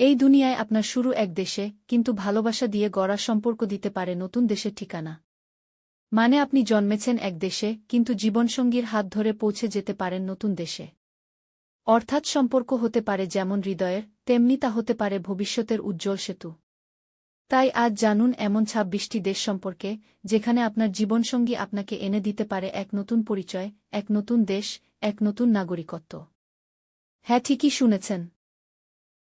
এই দুনিয়ায় আপনার শুরু এক দেশে, কিন্তু ভালোবাসা দিয়ে গড়া সম্পর্ক দিতে পারে নতুন দেশের ঠিকানা। মানে আপনি জন্মেছেন এক দেশে, কিন্তু জীবনসঙ্গীর হাত ধরে পৌঁছে যেতে পারেন নতুন দেশে। অর্থাৎ সম্পর্ক হতে পারে যেমন হৃদয়ের, তেমনি তা হতে পারে ভবিষ্যতের উজ্জ্বল সেতু। তাই আজ জানুন এমন ছাব্বিশটি দেশ সম্পর্কে, যেখানে আপনার জীবনসঙ্গী আপনাকে এনে দিতে পারে এক নতুন পরিচয়, এক নতুন দেশ, এক নতুন নাগরিকত্ব। হ্যাঁ ঠিকই শুনেছেন।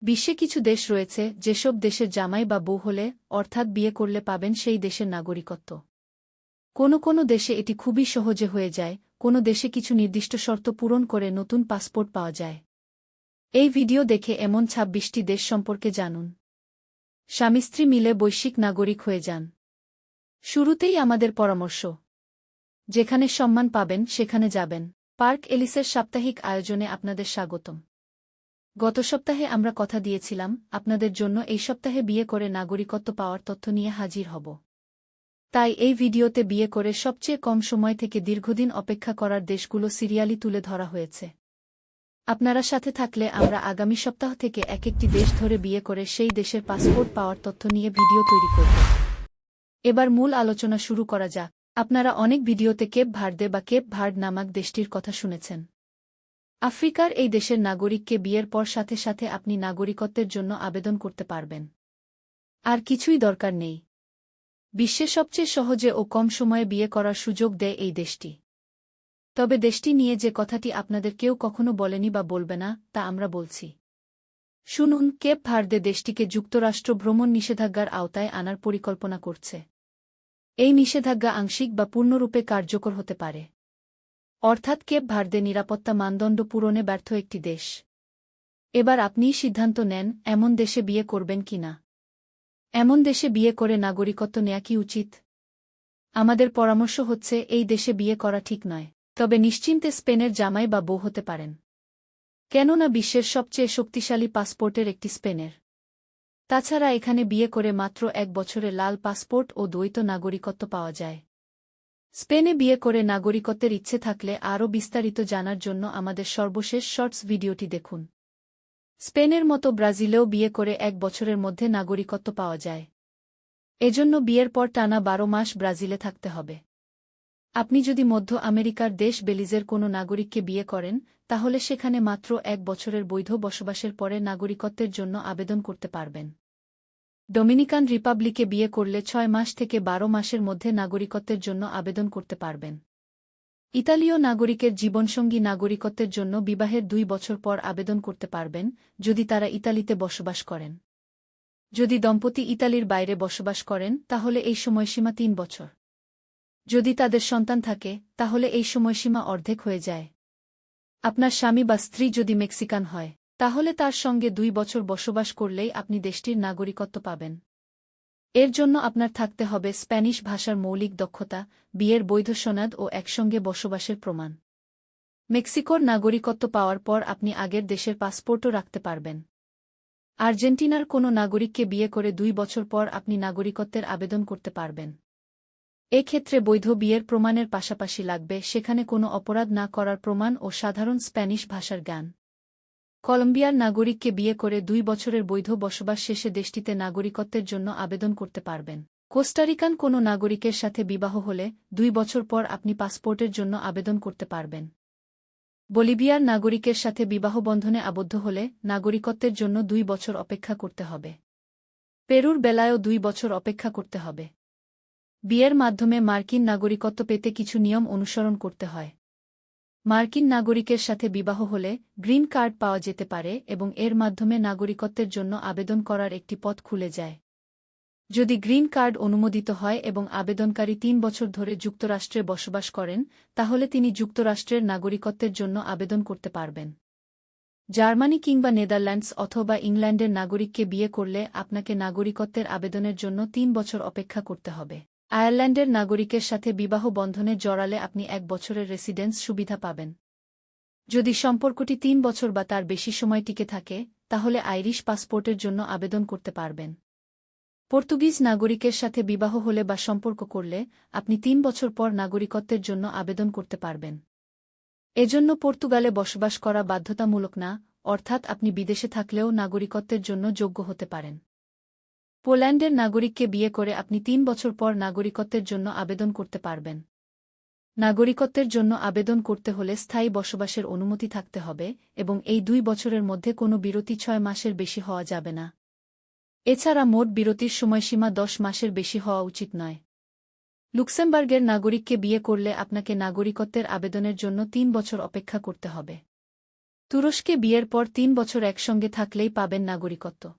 বিশ্বে কিছু দেশ রয়েছে, যেসব দেশের জামাই বা বউ হলে, অর্থাৎ বিয়ে করলে পাবেন সেই দেশের নাগরিকত্ব। কোনো কোনো দেশে এটি খুবই সহজে হয়ে যায়, কোনো দেশে কিছু নির্দিষ্ট শর্ত পূরণ করে নতুন পাসপোর্ট পাওয়া যায়। এই ভিডিও দেখে এমন ছাব্বিশটি দেশ সম্পর্কে জানুন। স্বামী স্ত্রী মিলে বৈশ্বিক নাগরিক হয়ে যান। শুরুতেই আমাদের পরামর্শ। যেখানে সম্মান পাবেন, সেখানে যাবেন। পার্ক এলিসের সাপ্তাহিক আয়োজনে আপনাদের স্বাগতম। গত সপ্তাহে আমরা কথা দিয়েছিলাম, আপনাদের জন্য এই সপ্তাহে বিয়ে করে নাগরিকত্ব পাওয়ার তথ্য নিয়ে হাজির হব। তাই এই ভিডিওতে বিয়ে করে সবচেয়ে কম সময় থেকে দীর্ঘদিন অপেক্ষা করার দেশগুলো সিরিয়ালি তুলে ধরা হয়েছে। আপনারা সাথে থাকলে আমরা আগামী সপ্তাহ থেকে এক একটি দেশ ধরে বিয়ে করে সেই দেশের পাসপোর্ট পাওয়ার তথ্য নিয়ে ভিডিও তৈরি করব। এবার মূল আলোচনা শুরু করা যাক। আপনারা অনেক ভিডিওতে কেপ ভার্দে বা কেপ ভার্ড নামাক দেশটির কথা শুনেছেন। আফ্রিকার এই দেশের নাগরিককে বিয়ের পর সাথে সাথে আপনি নাগরিকত্বের জন্য আবেদন করতে পারবেন। আর কিছুই দরকার নেই। বিশ্বে সবচেয়ে সহজে ও কম সময়ে বিয়ে করার সুযোগ দেয় এই দেশটি। তবে দেশটি নিয়ে যে কথাটি আপনাদের কেউ কখনো বলেনি বা বলবে না, তা আমরা বলছি। শুনুন, কেপ ভার্দে দেশটিকে যুক্তরাষ্ট্র ভ্রমণ নিষেধাজ্ঞার আওতায় আনার পরিকল্পনা করছে। এই নিষেধাজ্ঞা আংশিক বা পূর্ণরূপে কার্যকর হতে পারে। অর্থাৎ কেপ ভার্দে নিরাপত্তা মানদণ্ড পূরণে ব্যর্থ একটি দেশ। এবার আপনিই সিদ্ধান্ত নেন, এমন দেশে বিয়ে করবেন কিনা এমন দেশে বিয়ে করে নাগরিকত্ব নেয়া কি উচিত? আমাদের পরামর্শ হচ্ছে, এই দেশে বিয়ে করা ঠিক নয়। তবে নিশ্চিন্তে স্পেনের জামাই বা বউ হতে পারেন। কেননা বিশ্বের সবচেয়ে শক্তিশালী পাসপোর্টের একটি স্পেনের। তাছাড়া এখানে বিয়ে করে মাত্র এক বছরে লাল পাসপোর্ট ও দ্বৈত নাগরিকত্ব পাওয়া যায়। স্পেনে বিয়ে করে নাগরিকত্বের ইচ্ছে থাকলে আরও বিস্তারিত জানার জন্য আমাদের সর্বশেষ শর্টস ভিডিওটি দেখুন। স্পেনের মতো ব্রাজিলেও বিয়ে করে এক বছরের মধ্যে নাগরিকত্ব পাওয়া যায়। এজন্য বিয়ের পর টানা বারো মাস ব্রাজিলে থাকতে হবে। আপনি যদি মধ্য আমেরিকার দেশ বেলিজের কোনো নাগরিককে বিয়ে করেন, তাহলে সেখানে মাত্র এক বছরের বৈধ বসবাসের পরে নাগরিকত্বের জন্য আবেদন করতে পারবেন। ডোমিনিকান রিপাবলিকে বিয়ে করলে ছয় মাস থেকে বারো মাসের মধ্যে নাগরিকত্বের জন্য আবেদন করতে পারবেন। ইতালীয় নাগরিকের জীবনসঙ্গী নাগরিকত্বের জন্য বিবাহের দুই বছর পর আবেদন করতে পারবেন, যদি তারা ইতালিতে বসবাস করেন। যদি দম্পতি ইতালির বাইরে বসবাস করেন, তাহলে এই সময়সীমা তিন বছর। যদি তাদের সন্তান থাকে, তাহলে এই সময়সীমা অর্ধেক হয়ে যায়। আপনার স্বামী বা স্ত্রী যদি মেক্সিকান হয় তাহলে তার সঙ্গে দুই বছর বসবাস করলেই আপনি দেশটির নাগরিকত্ব পাবেন। এর জন্য আপনার থাকতে হবে স্প্যানিশ ভাষার মৌলিক দক্ষতা, বিয়ের বৈধ সনাদ ও একসঙ্গে বসবাসের প্রমাণ। মেক্সিকোর নাগরিকত্ব পাওয়ার পর আপনি আগের দেশের পাসপোর্টও রাখতে পারবেন। আর্জেন্টিনার কোনো নাগরিককে বিয়ে করে দুই বছর পর আপনি নাগরিকত্বের আবেদন করতে পারবেন। এক্ষেত্রে বৈধ বিয়ের প্রমাণের পাশাপাশি লাগবে সেখানে কোনো অপরাধ না করার প্রমাণ ও সাধারণ স্প্যানিশ ভাষার জ্ঞান। কলম্বিয়ার নাগরিককে বিয়ে করে দুই বছরের বৈধ বসবাস শেষে দেশটিতে নাগরিকত্বের জন্য আবেদন করতে পারবেন। কোস্টারিকান কোনো নাগরিকের সাথে বিবাহ হলে দুই বছর পর আপনি পাসপোর্টের জন্য আবেদন করতে পারবেন। বলিভিয়ার নাগরিকের সাথে বিবাহ বন্ধনে আবদ্ধ হলে নাগরিকত্বের জন্য দুই বছর অপেক্ষা করতে হবে। পেরুর বেলায়ও দুই বছর অপেক্ষা করতে হবে। বিয়ের মাধ্যমে মার্কিন নাগরিকত্ব পেতে কিছু নিয়ম অনুসরণ করতে হয়। মার্কিন নাগরিকের সাথে বিবাহ হলে গ্রিন কার্ড পাওয়া যেতে পারে এবং এর মাধ্যমে নাগরিকত্বের জন্য আবেদন করার একটি পথ খুলে যায়। যদি গ্রিন কার্ড অনুমোদিত হয় এবং আবেদনকারী তিন বছর ধরে যুক্তরাষ্ট্রে বসবাস করেন, তাহলে তিনি যুক্তরাষ্ট্রের নাগরিকত্বের জন্য আবেদন করতে পারবেন। জার্মানি কিংবা নেদারল্যান্ডস অথবা ইংল্যান্ডের নাগরিককে বিয়ে করলে আপনাকে নাগরিকত্বের আবেদনের জন্য তিন বছর অপেক্ষা করতে হবে। আয়ারল্যান্ডের নাগরিকের সাথে বিবাহ বন্ধনে জড়ালে আপনি এক বছরের রেসিডেন্স সুবিধা পাবেন। যদি সম্পর্কটি তিন বছর বা তার বেশি সময় টিকে থাকে, তাহলে আইরিশ পাসপোর্টের জন্য আবেদন করতে পারবেন। পর্তুগিজ নাগরিকের সাথে বিবাহ হলে বা সম্পর্ক করলে, আপনি তিন বছর পর নাগরিকত্বের জন্য আবেদন করতে পারবেন। এজন্য পর্তুগালে বসবাস করা বাধ্যতামূলক না, অর্থাৎ আপনি বিদেশে থাকলেও নাগরিকত্বের জন্য যোগ্য হতে পারেন। পোল্যান্ডের নাগরিককে বিয়ে করে আপনি তিন বছর পর নাগরিকত্বের জন্য আবেদন করতে পারবেন। নাগরিকত্বের জন্য আবেদন করতে হলে স্থায়ী বসবাসের অনুমতি থাকতে হবে এবং এই দুই বছরের মধ্যে কোনো বিরতি ছয় মাসের বেশি হওয়া যাবে না। এছাড়া মোট বিরতির সময়সীমা দশ মাসের বেশি হওয়া উচিত নয়। লুক্সেমবার্গের নাগরিককে বিয়ে করলে আপনাকে নাগরিকত্বের আবেদনের জন্য তিন বছর অপেক্ষা করতে হবে। তুরস্কে বিয়ের পর তিন বছর একসঙ্গে থাকলেই পাবেন নাগরিকত্ব।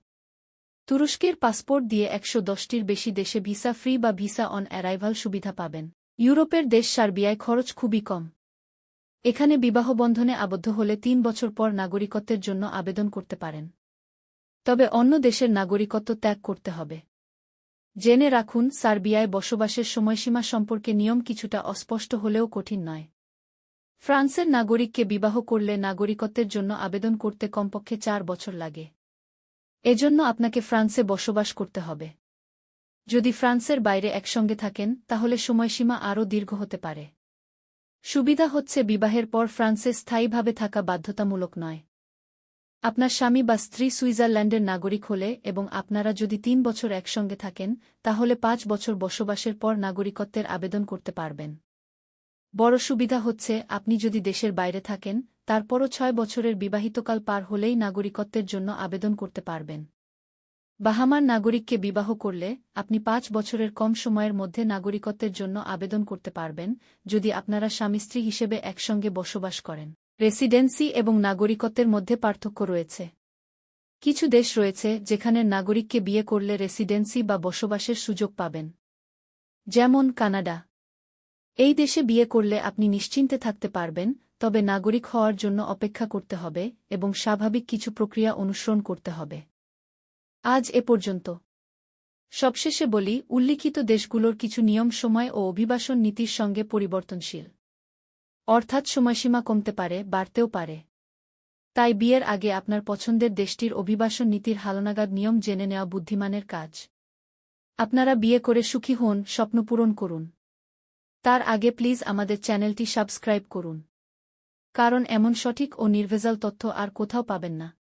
তুরস্কের পাসপোর্ট দিয়ে একশো দশটির বেশি দেশে ভিসা ফ্রি বা ভিসা অন অ্যারাইভাল সুবিধা পাবেন। ইউরোপের দেশ সার্বিয়ায় খরচ খুবই কম। এখানে বিবাহবন্ধনে আবদ্ধ হলে তিন বছর পর নাগরিকত্বের জন্য আবেদন করতে পারেন। তবে অন্য দেশের নাগরিকত্ব ত্যাগ করতে হবে। জেনে রাখুন, সার্বিয়ায় বসবাসের সময়সীমা সম্পর্কে নিয়ম কিছুটা অস্পষ্ট হলেও কঠিন নয়। ফ্রান্সের নাগরিককে বিবাহ করলে নাগরিকত্বের জন্য আবেদন করতে কমপক্ষে চার বছর লাগে। এজন্য আপনাকে ফ্রান্সে বসবাস করতে হবে। যদি ফ্রান্সের বাইরে একসঙ্গে থাকেন, তাহলে সময়সীমা আরও দীর্ঘ হতে পারে। সুবিধা হচ্ছে বিবাহের পর ফ্রান্সে স্থায়ীভাবে থাকা বাধ্যতামূলক নয়। আপনার স্বামী বা স্ত্রী সুইজারল্যান্ডের নাগরিক হলে এবং আপনারা যদি তিন বছর একসঙ্গে থাকেন, তাহলে পাঁচ বছর বসবাসের পর নাগরিকত্বের আবেদন করতে পারবেন। বড় সুবিধা হচ্ছে আপনি যদি দেশের বাইরে থাকেন তারপরও ছয় বছরের বিবাহিতকাল পার হলেই নাগরিকত্বের জন্য আবেদন করতে পারবেন। বাহামার নাগরিককে বিবাহ করলে আপনি পাঁচ বছরের কম সময়ের মধ্যে নাগরিকত্বের জন্য আবেদন করতে পারবেন, যদি আপনারা স্বামী স্ত্রী হিসেবে একসঙ্গে বসবাস করেন। রেসিডেন্সি এবং নাগরিকত্বের মধ্যে পার্থক্য রয়েছে। কিছু দেশ রয়েছে যেখানের নাগরিককে বিয়ে করলে রেসিডেন্সি বা বসবাসের সুযোগ পাবেন। যেমন কানাডা। এই দেশে বিয়ে করলে আপনি নিশ্চিন্তে থাকতে পারবেন তবে নাগরিক হওয়ার জন্য অপেক্ষা করতে হবে এবং স্বাভাবিক কিছু প্রক্রিয়া অনুসরণ করতে হবে। আজ এ পর্যন্ত। সবশেষে বলি, উল্লিখিত দেশগুলোর কিছু নিয়ম, সময় ও অভিবাসন নীতির সঙ্গে পরিবর্তনশীল। অর্থাৎ সময়সীমা কমতে পারে, বাড়তেও পারে। তাই বিয়ের আগে আপনার পছন্দের দেশটির অভিবাসন নীতির হালনাগাদ নিয়ম জেনে নেওয়া বুদ্ধিমানের কাজ। আপনারা বিয়ে করে সুখী হন, স্বপ্ন পূরণ করুন। তার আগে প্লিজ আমাদের চ্যানেলটি সাবস্ক্রাইব করুন। কারণ এমন সঠিক ও নির্ভেজাল তথ্য আর কোথাও পাবেন না।